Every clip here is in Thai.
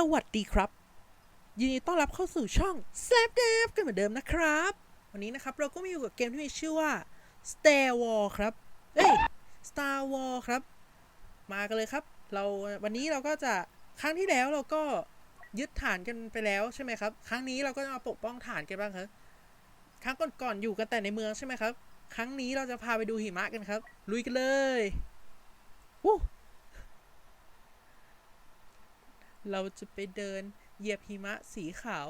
สวัสดีครับ ยินดีต้อนรับเข้าสู่ช่อง Slap d a v กันเหมือนเดิมนะครับ วันนี้นะครับเราก็มาอยู่กับเกมที่มีชื่อว่า Star War ครับ เอ้ย Star War ครับ มากันเลยครับ เราวันนี้เราก็จะครั้งที่แล้วเราก็ยึดฐานกันไปแล้วใช่ไหมครับ ครั้งนี้เราก็จะมาปกป้องฐานกันบ้างครับครั้งก่อนๆอยู่กันแต่ในเมืองใช่ไหมครับ ครั้งนี้เราจะพาไปดูหิมะกันครับ ลุยกันเลยวู้ เราจะไปเดินเหยียบหิมะสีขาว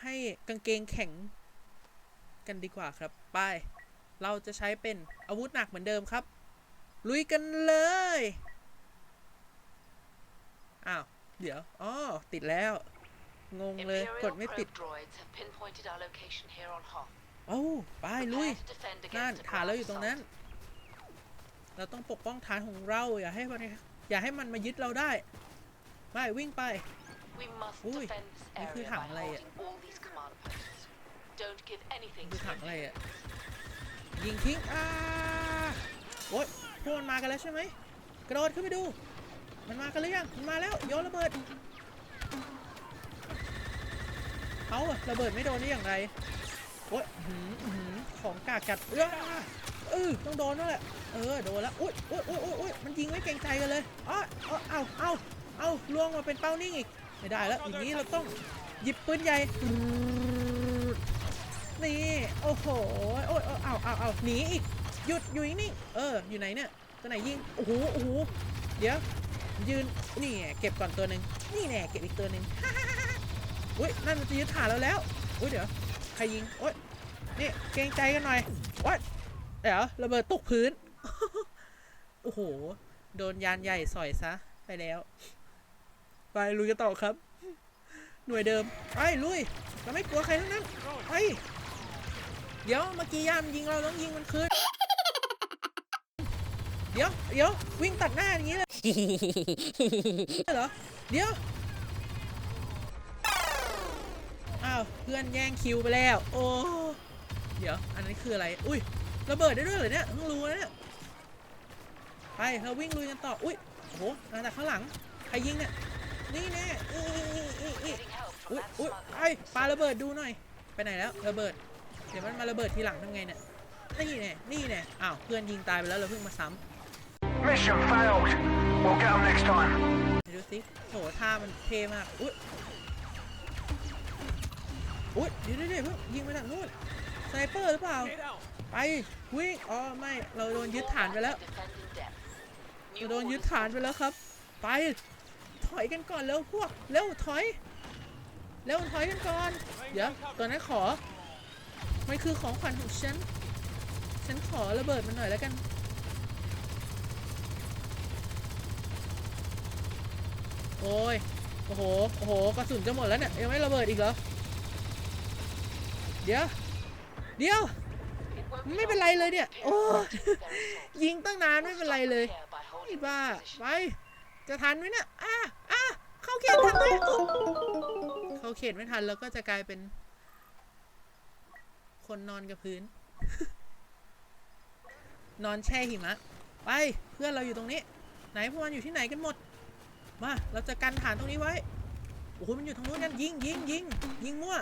ให้กางเกงแข็งกันดีกว่าครับ ไป เราจะใช้เป็นอาวุธหนักเหมือนเดิมครับ ลุยกันเลย อ้าว เดี๋ยว อ๋อ ติดแล้ว งงเลย กด Imperial ไม่ติด probe droids have pinpointed our location here on Hoth. โอ้าไป ลุย Prepare to defend นั่น against a ฐานเราอยู่ ground ตรงนั้น assault. เราต้องปกป้องฐานของเรา อย่าให้มัน อย่าให้มันมายึดเราได้ ไป วิ่งไป We must Ui, defend this นี่คือ area ถัง by อะไรอะ holding all these command posts. Don't give anything ดู to ถังอะไร Imperial. อะ ยิงทิ้งอ่าโอ๊ยพวกมันมากันแล้วใช่ไหมกระโดดขึ้นไปดู มันมากันหรือยังมันมาแล้วโยนระเบิดเอาอะระเบิดไม่โดนได้อย่างไรโอ๊ยอื้อหืออื้อหือของกากกัดเอ้อ เออต้องโดนนั่นแหละเออโดนแล้วอุ้ยอุ้ยอุ้ยอุ้ยอุ้ยมันยิงไม่เกรงใจกันเลยอ๋อเอาเอาเอาเอาล่วงมาเป็นเป้านิ่งอีกไม่ได้แล้วอย่างนี้เราต้องหยิบปืนใหญ่นี่โอ้โหโอ้ยอ้ยเอาเอาเอาหนีอีกหยุดอยู่นิ่เอออยู่ไหนเนี่ยตัวไหนยิงโอ้โหโอ้โหเดี๋ยวยืนนี่เก็บก่อนตัวหนึ่งนี่แน่เก็บอีกตัวหนึ่งอุ้ยนั่นมันจะยึดฐานเราแล้วอุ้ยเดี๋ยวใครยิงโอ้ยนี่เกรงใจกันหน่อยวัด เดี๋ยวระเบิดตกพื้น โอ้โห โดนยานใหญ่สอยซะ ไปแล้ว ไปลุยกันต่อครับ หน่วยเดิมไปลุย เราไม่กลัวใครทั้งนั้นไปเดี๋ยวเมื่อกี้ยามนยิงเราต้องยิงมันคืนเดี๋ยวเดี๋ยววิ่งตัดหน้าอย่างนี้เลยเหรอ เดี๋ยว อ้าว เพื่อนแย่งคิวไปแล้ว โอ้ เดี๋ยว อันนั้นคืออะไร อุ้ย ระเบิดได้ด้วยเหรอเนี่ยเพิ่งรู้นะเนี่ยไปเราวิ่งลุยกันต่ออุ้ยโอ้โหมาจากข้างหลังใครยิงเนี่ยนี่แน่อีอีอีอี Getting help อุ้ย from that อุ้ย smuggler. ไอ้ปาระเบิดดูหน่อยไปไหนแล้วระเบิดเดี๋ยวมันมาระเบิดทีหลังทำไงเนี่ยนี่แน่นี่แน่อ้าวเพื่อนยิงตายไปแล้วเราเพิ่งมาซ้ Mission failed. We'll get them next time. ำไหนดูสิโหท่ามันเท่มากอุ้ยอุ้ยเดี๋ยวเดี๋ยวเดี๋ยวเพิ่งยิงไปทางนู้นสไนเปอร์หรือเปล่า ไปวิ่งอ๋อไม่เราโดนยึดฐานไปแล้ว Defend in depth. เรา New โดนยึด orders ฐานไปแล้วครับ ไป ถอยกันก่อนเร็วพวกเร็วถอยเร็วถอยกันก่อนเดี๋ยวตัวนั้นขอมันคือของขวัญของฉันฉันขอระเบิดมันหน่อยแล้วกันโอ้ยโอ้โหโอ้โหกระสุนจะหมดแล้วเนี่ยยังไม่ระเบิดอีกเหรอเดี๋ยวเดี๋ยว It won't be ไม่เป็น long ไรเลยเนี่ย โอ้ before Imperial launch their assault. ยิงตั้งนานไม่ We'll เป็นไร stop เลย them here by holding ไอ้ this บ้า position. ไป จะทันไหมเนี่ยอะอะเข้าเขตทันไหมโอ้เข้าเขตไม่ทันแล้วก็จะกลายเป็น คนนอนกับพื้น นอนแช่หิมะ ไปเพื่อนเราอยู่ตรงนี้ ไหนพวกมันอยู่ที่ไหนกันหมด มา เราจะกันฐานตรงนี้ไว้โอ้โหมันอยู่ทางนู้นกันยิงยิงยิงยิงมั่ว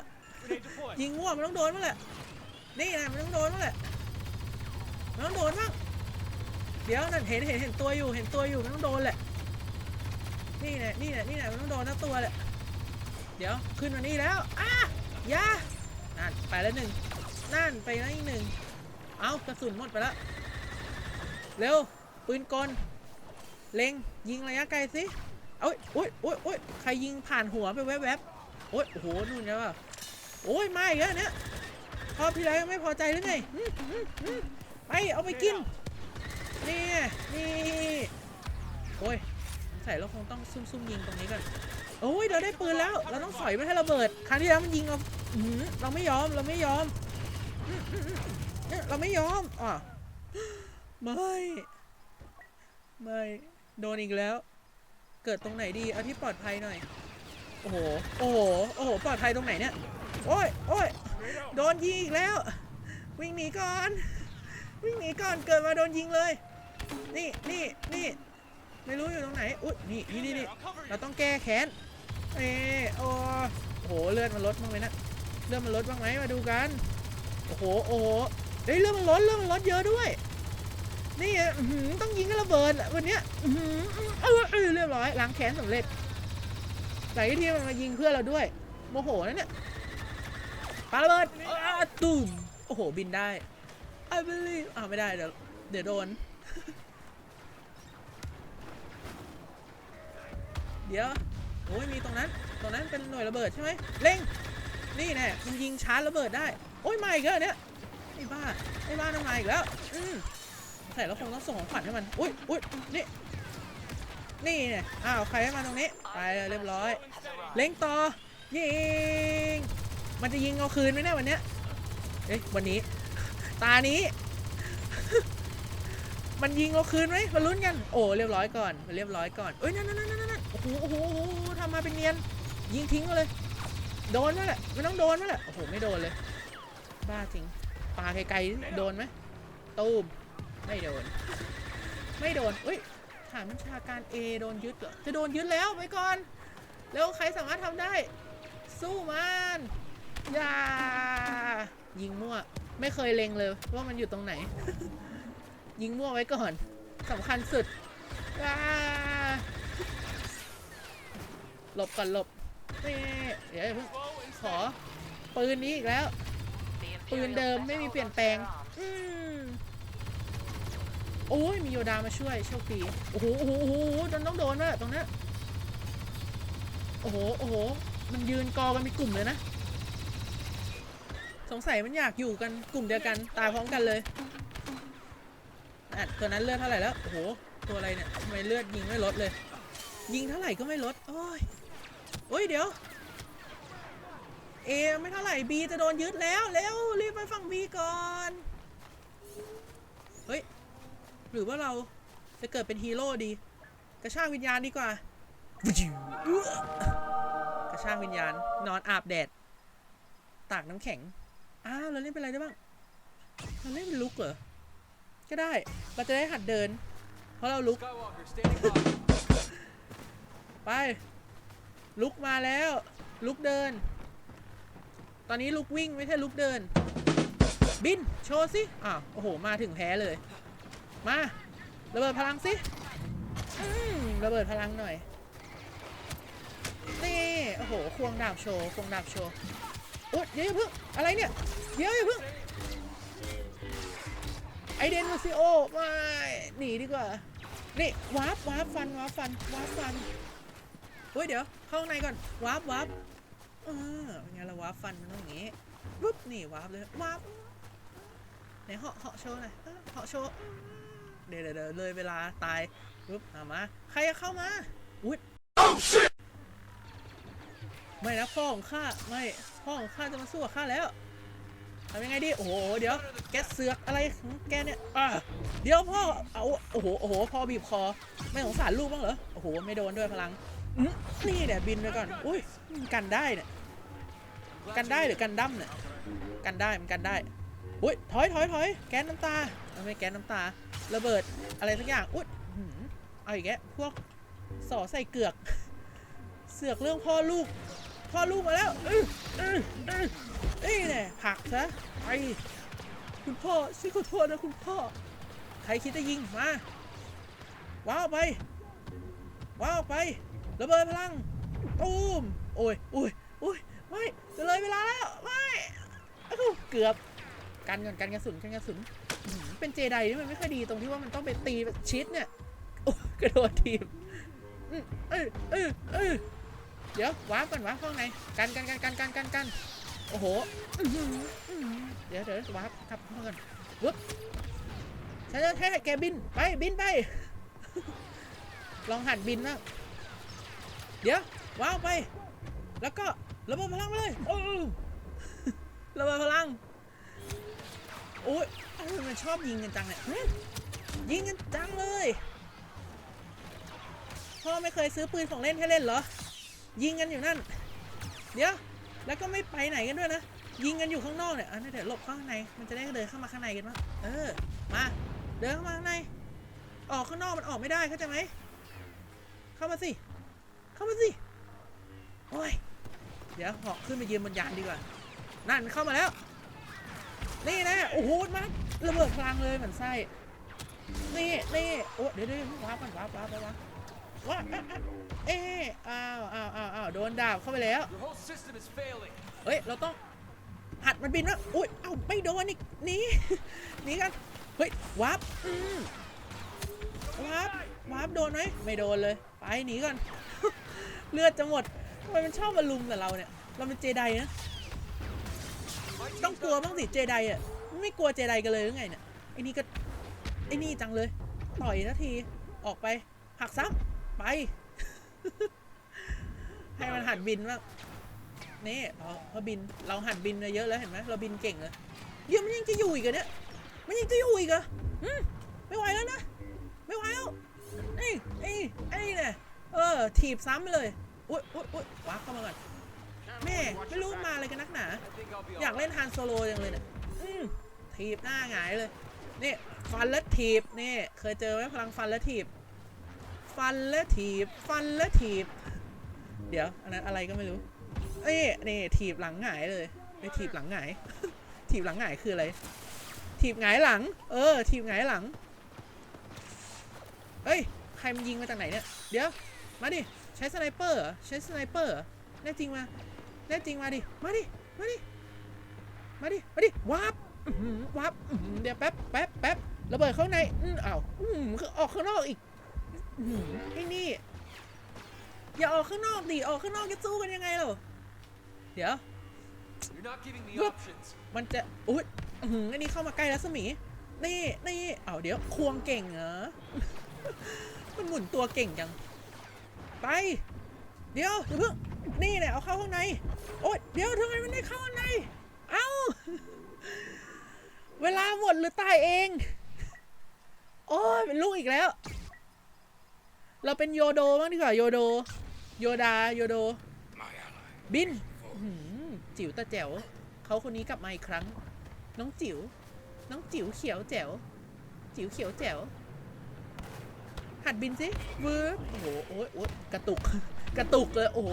ยิงมั่วมันต้องโดนมั้งแหละนี่นะมันต้องโดนมั้งแหละ มันต้องโดนมั้งเดี๋ยวนั่นเห็นเห็นเห็นตัวอยู่เห็นตัวอยู่มันต้องโดนแหละ นี่แหละนี่แหละนี่แหละมันต้องโดนทั้งตัวแหละ เดี๋ยวขึ้นมานี่แล้วอะยานั่นไปแล้วหนึ่งนั่นไปแล้วอีกหนึ่งเอากระสุนหมดไปแล้วเร็วปืนกลเล็งยิงระยะไกลสิเอ้ยโอ้ยโอ้ยโอ้ยใครยิงผ่านหัวไปแวบๆโอ้ยโอ้โหนู่นใช่ป่ะโอ้ยมาอีกแล้วเนี่ยพอบที่แล้วยังไม่พอใจหรือไง ไปเอาไปกิน นี่ไงนี่โอ้ยสงสัยเราคงต้องซุ่มๆยิงตรงนี้ก่อนโอ้ยเราได้ปืนแล้ว เราต้องสอยไม่ให้ระเบิด ครั้งที่แล้วมันยิงเราอื้อหือเราไม่ยอมเราไม่ยอมอื้ออื้ออื้อเนี่ยเราไม่ยอมอะไม่ไม่โดนอีกแล้ว เกิดตรงไหนดีเอาที่ปลอดภัยหน่อยโอ้โหโอ้โหโอ้โหปลอดภัยตรงไหนเนี่ยโอ้ยโอ้ยโดนยิงอีกแล้ว วิ่งหนีก่อน วิ่งหนีก่อนเกิดมาโดนยิงเลย นี่นี่นี่ไม่รู้อยู่ตรงไหนอุ้ยนี่นี่นี่นี่เราต้องแก้แค้นเออโอ้โหเลือดมันลดบ้างไหมนะเลือดมันลดบ้างไหมมาดูกันโอ้โหโอ้โหเฮ้ยเลือดมันลดเลือดมันลดเยอะด้วย นี่ต้องยิงกันระเบิดวันเนี้ยเออเออเรียบร้อยล้างแค้นสำเร็จหลายที่มันมายิงเพื่อเราด้วยโมโหนะเนี่ยปาระเบิดตูมโอ้โหบินได้ I believe อ้าวไม่ได้เดี๋ยวเดี๋ยวโดน เดี๋ยวโอ้ยมีตรงนั้น ตรงนั้นเป็นหน่วยระเบิดใช่ไหมเล็งนี่แน่มันยิงชาร์จระเบิดได้ โอ้ยมาอีกแล้วเนี่ยไอ้บ้าไอ้บ้านั่นมาอีกแล้ว อืมแต่เราคงต้องส่งของขวัญให้มัน อุ้ยอุ้ยนี่ นี่เนี่ยอ้าวใครให้มาตรงนี้ ไปเลยเรียบร้อย เล็งต่อ ยิง มันจะยิงเอาคืนไหมเนี่ยวันเนี้ย เอ๊ะวันนี้ ตานี้ มันยิงเอาคืนไหมมาลุ้นกัน โอ้เรียบร้อยก่อนเรียบร้อยก่อนเอ้ยนั่นนั่นนั่นนั่นโอ้โหโอ้โหทำมาเป็นเนียน ยิงทิ้งเลย โดนไหมแหละไม่ต้องโดนไหมแหละโอ้โหไม่โดนเลย บ้าจริงปาไกลๆโดนไหมตูมไม่โดน ไม่โดนอุ้ยฐานบัญชาการ A โดนยึดเหรอจะโดนยึดแล้วไปก่อน แล้วใครสามารถทำได้ สู้มัน อย่า ยิงมั่ว ไม่เคยเล็งเลยว่ามันอยู่ตรงไหน ยิงมั่วไว้ก่อนสำคัญสุดอ่าหลบก่อนหลบนี่เดี๋ยวเพิ่งขอปืนนี้อีกแล้ว ปืนเดิมไม่มีเปลี่ยนแปลงอืมโอ้ยมีโยดามาช่วยโชคดีโอ้โหโอ้โหโอ้โหโดนต้องโดนแล้วตรงนี้โอ้โหโอ้โหมันยืนกอกันเป็นกลุ่มเลยนะ สงสัยมันอยากอยู่กันกลุ่มเดียวกันตายพร้อมกันเลยอะตัวนั้นเลือดเท่าไหร่แล้วโอ้โหตัวอะไรเนี่ยทำไมเลือดยิงไม่ลดเลย ยิงเท่าไหร่ก็ไม่ลดโอ้ยโอ้ยเดี๋ยวเอไม่เท่าไหร่บีจะโดนยึดแล้วเร็วรีบไปฝั่งบีก่อนเฮ้ยหรือว่าเราจะเกิดเป็นฮีโร่ดี กระชากวิญญาณดีกว่า กระชากวิญญาณนอนอาบแดดตากน้ำแข็ง อ้าวเราเล่นเป็นอะไรได้บ้างเราเล่นเป็นลุกเหรอ ก็ได้ เราจะได้หัดเดิน เพราะเราลุก ไป ลุกมาแล้ว ลุกเดิน ตอนนี้ลุกวิ่งไม่ใช่ลุกเดิน บิน โชว์สิ อ้าว โอ้โห มาถึงแพ้เลย มา ระเบิดพลังสิระเบิดพลังหน่อย นี่ โอ้โห ควงดาบโชว์ ควงดาบโชว์ อ๊ยเดี๋ยวอย่าเพิ่งอะไรเนี่ยเดี๋ยวอย่าเพิ่งไอเดนมาซิโอไม่หนีดีกว่านี่วาร์ปวาร์ปฟันวาร์ปฟันวาร์ปฟันเฮ้ยเดี๋ยวเข้าข้างในก่อนวาร์ปวาร์ปเออเป็นไงละวาร์ปฟันมันต้องอย่างงี้ปุ๊บนี่วาร์ปเลยวาร์ปไหนเหาะเหาะโชว์หน่อยเออเหาะโชว์เดี๋ยวเดี๋ยวเดี๋ยวเลยเวลาตายปุ๊บเอามาใครจะเข้ามาอุ๊ย ไม่นะพ่อของข้าไม่พ่อของข้าจะมาสู้กับข้าแล้วทำยังไงดีโอ้โหเดี๋ยวแกเสือกอะไรของแกเนี่ยอะเดี๋ยวพ่อเอาโอ้โหโอ้โหพ่อบีบคอ ไม่สงสารลูกบ้างเหรอโอ้โหไม่โดนด้วยพลังนี่เดี๋ยบินไปก่อนอุ้ยกันได้เนี่ยกันได้หรือกันดั้มเนี่ยกันได้มันกันได้อุ้ยถอยถอยถอยแก๊สน้ำตาไม่แก๊สน้ำตา ระเบิดอะไรสักอย่างอุ้ยเอาอีกแกพวกสอใส่เกือก เสือกเรื่องพ่อลูก อลูกมาแล้วอื้ออื้ออื้อนี่แน่ผลักซะไปคุณพ่อฉันขอโทษนะคุณพ่อ ใครคิดจะยิงมา ว้าวไป ว้าวไประเบิดพลังตูมโอ้ยโอ้ยโอ้ยไม่จะเลยเวลาแล้วไม่เกือบกันก่อนกันกระสุนกันกระสุนเป็นเจไดนี่มันไม่ค่อยดีตรงที่ว่ามันต้องไปตีชิดเนี่ยกระโดดทีมเออเออเออ เดี๋ยววาร์ปก่อนวาร์ปข้างในกันกันกันกันกันกันกันโอ้โหอื้อหืออื้อหือเดี๋ยวเดี๋ยววาร์ปทับเข้ามาก่อนวุ๊บฉันจะให้แกบินไปบินไป ลองหัดบินบ้างเดี๋ยวว้าวไป แล้วก็ระเบิดพลังไปเลยโอ้ระเบิดพลังโอ้ยทำไมมันชอบยิงกันจังเนี่ยยิงกันจังเลยพ่อไม่เคยซื้อปืนของเล่นให้เล่นเหรอ ยิงกันอยู่นั่น เดี๋ยว แล้วก็ไม่ไปไหนกันด้วยนะ ยิงกันอยู่ข้างนอกเนี่ยอันนี้เดี๋ยวหลบเข้าข้างใน มันจะได้เดินเข้ามาข้างในกันมั้งเออ มา เดินเข้ามาข้างใน ออกข้างนอกมันออกไม่ได้เข้าใจไหม เข้ามาสิ เข้ามาสิ โอ้ย เดี๋ยวเหาะขึ้นไปยืนบนยานดีกว่า นั่นเข้ามาแล้ว นี่นะ โอ้โหมาระเบิดพลังเลยเหมือนไส้ นี่นี่โอ้เดี๋ยวเดี๋ยวว้าบมันว้าบว้าบว้าบ ว้าบว้าบอะอะเอ๊ะอ้าวอ้าวอ้าวอ้าวโดนดาบเข้าไปแล้ว Your whole system is failing. เฮ้ย เราต้องหัดมันบินนะอุ้ย เอ้าไม่โดนอีกหนีหนีกัน เฮ้ย วับอืมวับวับโดนไหมไม่โดนเลย ไปหนีก่อน เลือดจะหมดทำไมมันชอบมาลุมแต่เราเนี่ย เราเป็นเจไดนะ My ต้อง team's กลัว got บ้างสิเจไดอะ ไม่กลัวเจไดกันเลยหรือไงเนี่ย ไอ้นี่ก็ ไอ้นี่จังเลย ต่อยทันที ออกไป หักซ้ำ ไป ให้มันหัดบินบ้างนี่พอพอบินเราหัดบินมาเยอะแล้วเห็นไหมเราบินเก่งเลยเดี๋ยวมันยังจะอยู่อีกเหรอเนี่ยมันยังจะอยู่อีกเหรอไม่ไหวแล้วนะไม่ไหวแล้วไอ้ไอ้ไอ้เนี่ยเออถีบซ้ำเลยอุ๊ยอุ๊ยอุ๊ยว้าร์ปเข้ามาก่อนแม่ไม่รู้มาอะไรกันนักหนา อยากเล่นฮันโซโลจังเลยเนี่ยอืมถีบหน้าหงายเลยนี่ฟันและถีบนี่เคยเจอไหมพลังฟันและถีบ ฟันและถีบ ฟันและถีบ เดี๋ยว อันนั้นอะไรก็ไม่รู้นี่นี่ถีบหลังหงายเลยไอถีบหลังหงาย ถีบหลังหงายคืออะไร ถีบหงายหลัง เออ ถีบหงายหลังเฮ้ย ใครมันยิงมาจากไหนเนี่ย เดี๋ยว มาดิ ใช้สไนเปอร์ ใช้สไนเปอร์ แน่จริงมา แน่จริงมาดิ มาดิ มาดิ มาดิ มาดิวับวับเดี๋ยวแป๊บแป๊บแป๊บระเบิดเข้าใน อืมอ้าวอืมคือออกข้างนอกอีก ไอ้นี่ อย่าออกข้างนอกดิออกข้างนอกจะสู้กันยังไงเหรอเดี๋ยว You're not giving me Look. options. มันจะอุ้ยอื้อหืออันนี้เข้ามาใกล้รัศมี นี่นี่เอาเดี๋ยวควงเก่งเหรอ มันหมุนตัวเก่งจัง ไป เดี๋ยวอย่าเพิ่งนี่เนี่ยเอาเข้าข้างใน โอ๊ยเดี๋ยวทำไมมันได้เข้าข้างใน เอ้า เวลาหมดหรือตายเอง โอ้ยเป็นลูกอีกแล้ว เราเป็นโยโดบ้างดีกว่าโยโด โยดาโยโด บินจิ๋วตาแจ๋วเขาคนนี้กลับมาอีกครั้ง น้องจิ๋วน้องจิ๋วเขียวแจ๋วจิ๋วเขียวแจ๋วหัดบินสิวืบโอ้โหโอ้ยโอ้ยกระตุก กระตุกเลยโอ้โห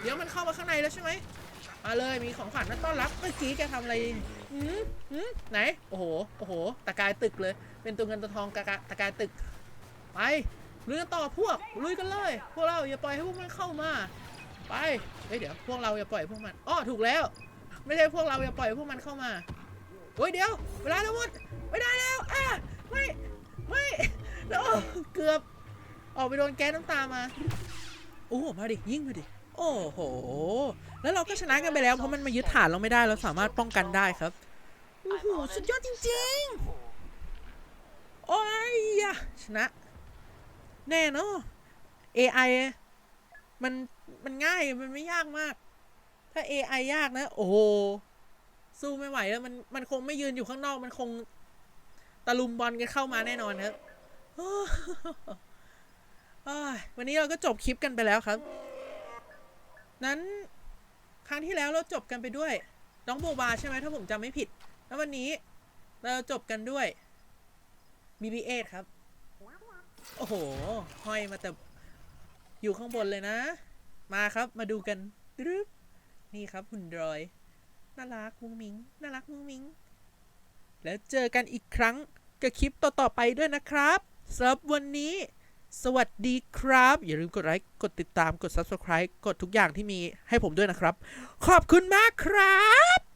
เดี๋ยวมันเข้ามาข้างในแล้วใช่ไหมมาเลยมีของขวัญมาต้อนรับเมื่อกี้แกทำอะไรหืมหืมไหน โอ้โห โอ้โห ตะกายตึกเลย เป็นตัวเงินตัวทองกะกะตะกายตึก ไปลุยกันต่อพวกลุยกันเลย พวกเราอย่าปล่อยให้พวกมันเข้ามา ไปเฮ้ยเดี๋ยวพวกเราอย่าปล่อยพวกมันอ้อถูกแล้ว ไม่ใช่พวกเราอย่าปล่อยพวกมันเข้ามาโอ้ยเดี๋ยว เวลาจะหมดไม่ได้แล้วอะไม่ไม่โอ้เกือบออกไปโดนแก๊สน้ำตามาโอ้โหมาดิยิงมาดิโอ้โห แล้วเราก็ชนะกันไปแล้วเพราะมันมายึดฐานเราไม่ได้เราสามารถป้องกันได้ครับโอ้โหสุดยอดจริงๆ โอ้ยชนะ แน่เนอะ AI มันมันง่ายมันไม่ยากมาก ถ้า AI ยากนะ โอ้โหสู้ไม่ไหวแล้วมันมันคงไม่ยืนอยู่ข้างนอก มันคงตะลุมบอลกันเข้ามาแน่นอนครับวันนี้เราก็จบคลิปกันไปแล้วครับ นั้นครั้งที่แล้วเราจบกันไปด้วย น้องโบบาใช่ไหมถ้าผมจำไม่ผิด แล้ววันนี้เราจบกันด้วย BB8 ครับ โอ้โห ห้อยมาแต่อยู่ข้างบนเลยนะ มาครับมาดูกันรึบนี่ครับหุ่นดรอย น่ารักมุ้งมิง น่ารักมุ้งมิง แล้วเจอกันอีกครั้งกับคลิปต่อ ๆ ไปด้วยนะครับสำหรับวันนี้ สวัสดีครับ อย่าลืมกดไลค์ กดติดตาม กด Subscribe กดทุกอย่างที่มีให้ผมด้วยนะครับ ขอบคุณมากครับ